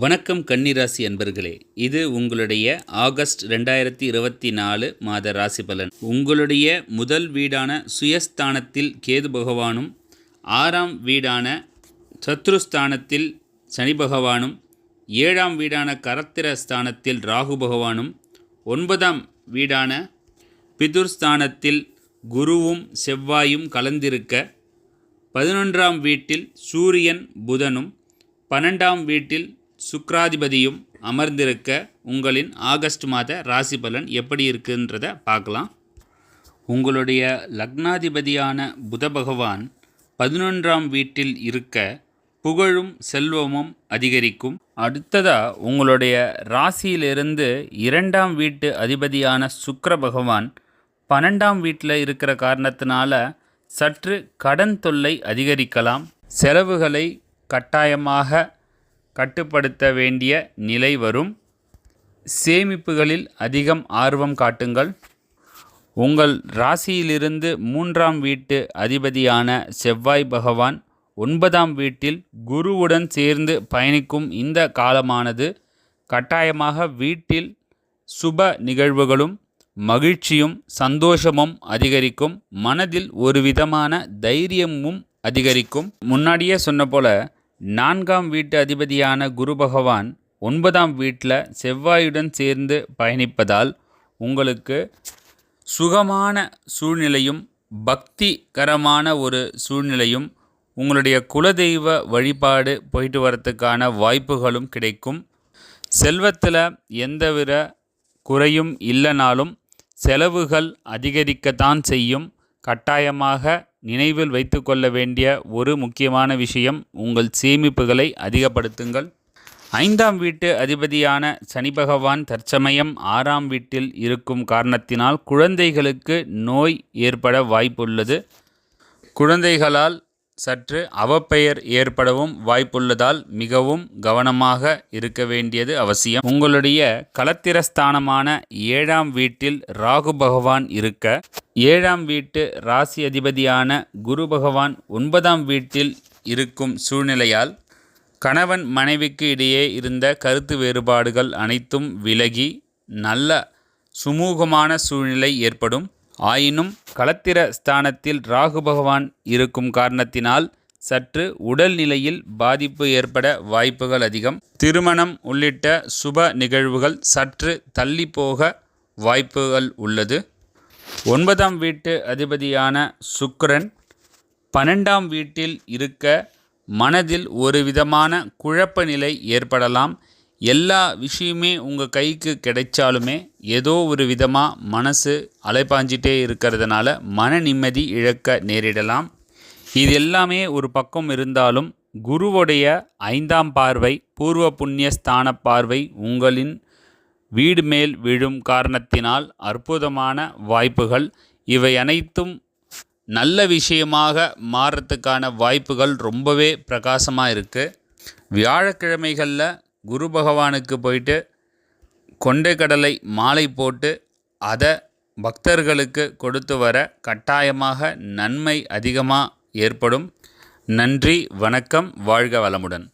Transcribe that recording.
வணக்கம் கன்னிராசி அன்பர்களே இது உங்களுடைய ஆகஸ்ட் ரெண்டாயிரத்தி இருபத்தி நாலு மாத ராசி பலன். உங்களுடைய முதல் வீடான சுயஸ்தானத்தில் கேது பகவானும் ஆறாம் வீடான சத்ருஸ்தானத்தில் சனி பகவானும் ஏழாம் வீடான கரத்திர ஸ்தானத்தில் ராகு பகவானும் ஒன்பதாம் வீடான பிதுர்ஸ்தானத்தில் குருவும் செவ்வாயும் கலந்திருக்க பதினொன்றாம் வீட்டில் சூரியன் புதனும் பன்னெண்டாம் வீட்டில் சுக்ராதிபதியும் அமர்ந்திருக்க உங்களின் ஆகஸ்ட் மாத ராசி பலன் எப்படி இருக்குன்றத பார்க்கலாம். உங்களுடைய லக்னாதிபதியான புத பகவான் பதினொன்றாம் வீட்டில் இருக்க புகழும் செல்வமும் அதிகரிக்கும். அடுத்ததாக உங்களுடைய ராசியிலிருந்து இரண்டாம் வீட்டு அதிபதியான சுக்கர பகவான் பன்னெண்டாம் வீட்டில் இருக்கிற காரணத்தினால சற்று கடன் தொல்லை அதிகரிக்கலாம். செலவுகளை கட்டாயமாக கட்டுப்படுத்த வேண்டிய நிலை வரும். சேமிப்புகளில் அதிகம் ஆர்வம் காட்டுங்கள். உங்கள் ராசியிலிருந்து மூன்றாம் வீட்டு அதிபதியான செவ்வாய் பகவான் ஒன்பதாம் வீட்டில் குருவுடன் சேர்ந்து பயணிக்கும் இந்த காலமானது கட்டாயமாக வீட்டில் சுப நிகழ்வுகளும் மகிழ்ச்சியும் சந்தோஷமும் அதிகரிக்கும். மனதில் ஒரு விதமான தைரியமும் அதிகரிக்கும். முன்னாடியே சொன்ன போல நான்காம் வீட்டு அதிபதியான குரு பகவான் ஒன்பதாம் வீட்டில் செவ்வாயுடன் சேர்ந்து பயணிப்பதால் உங்களுக்கு சுகமான சூழ்நிலையும் பக்திகரமான ஒரு சூழ்நிலையும் உங்களுடைய குலதெய்வ வழிபாடு போயிட்டு வரத்துக்கான வாய்ப்புகளும் கிடைக்கும். செல்வத்தில் எந்தவித குறையும் இல்லைனாலும் செலவுகள் அதிகரிக்கத்தான் செய்யும். கட்டாயமாக நினைவில் வைத்துக்கொள்ள வேண்டிய ஒரு முக்கியமான விஷயம் உங்கள் சேமிப்புகளை அதிகப்படுத்துங்கள். ஐந்தாம் வீட்டு அதிபதியான சனி பகவான் தற்சமயம் ஆறாம் வீட்டில் இருக்கும் காரணத்தினால் குழந்தைகளுக்கு நோய் ஏற்பட வாய்ப்புள்ளது. குழந்தைகளால் சற்று அவப்பெயர் ஏற்படவும் வாய்ப்புள்ளதால் மிகவும் கவனமாக இருக்க வேண்டியது அவசியம். உங்களுடைய களத்திரஸ்தானமான ஏழாம் வீட்டில் ராகு பகவான் இருக்க ஏழாம் வீட்டு ராசி அதிபதியான குரு பகவான் ஒன்பதாம் வீட்டில் இருக்கும் சூழ்நிலையால் கணவன் மனைவிக்கு இடையே இருந்த கருத்து வேறுபாடுகள் அனைத்தும் விலகி நல்ல சுமூகமான சூழ்நிலை ஏற்படும். ஆயினும் களத்திர ஸ்தானத்தில் ராகு பகவான் இருக்கும் காரணத்தினால் சற்று உடல்நிலையில் பாதிப்பு ஏற்பட வாய்ப்புகள் அதிகம். திருமணம் உள்ளிட்ட சுப நிகழ்வுகள் சற்று தள்ளி போக வாய்ப்புகள் உள்ளது. ஒன்பதாம் வீட்டு அதிபதியான சுக்கரன் பன்னெண்டாம் வீட்டில் இருக்க மனதில் ஒரு விதமான குழப்ப நிலை ஏற்படலாம். எல்லா விஷயமே உங்கள் கைக்கு கிடைச்சாலுமே ஏதோ ஒரு விதமாக மனசு அலைப்பாஞ்சிட்டே இருக்கிறதுனால மன நிம்மதி இழக்க நேரிடலாம். இது எல்லாமே ஒரு பக்கம் இருந்தாலும் குருவுடைய ஐந்தாம் பார்வை பூர்வ புண்ணிய ஸ்தான பார்வை உங்களின் வீடு மேல் விழும் காரணத்தினால் அற்புதமான வாய்ப்புகள். இவை அனைத்தும் நல்ல விஷயமாக மாறுறதுக்கான வாய்ப்புகள் ரொம்பவே பிரகாசமாக இருக்குது வியாழக்கிழமைகளில் குரு பகவானுக்கு போயிட்டு கொண்டை கடலை மாலை போட்டு அதை பக்தர்களுக்கு கொடுத்து வர கட்டாயமாக நன்மை அதிகமாக ஏற்படும். நன்றி வணக்கம் வாழ்க வளமுடன்.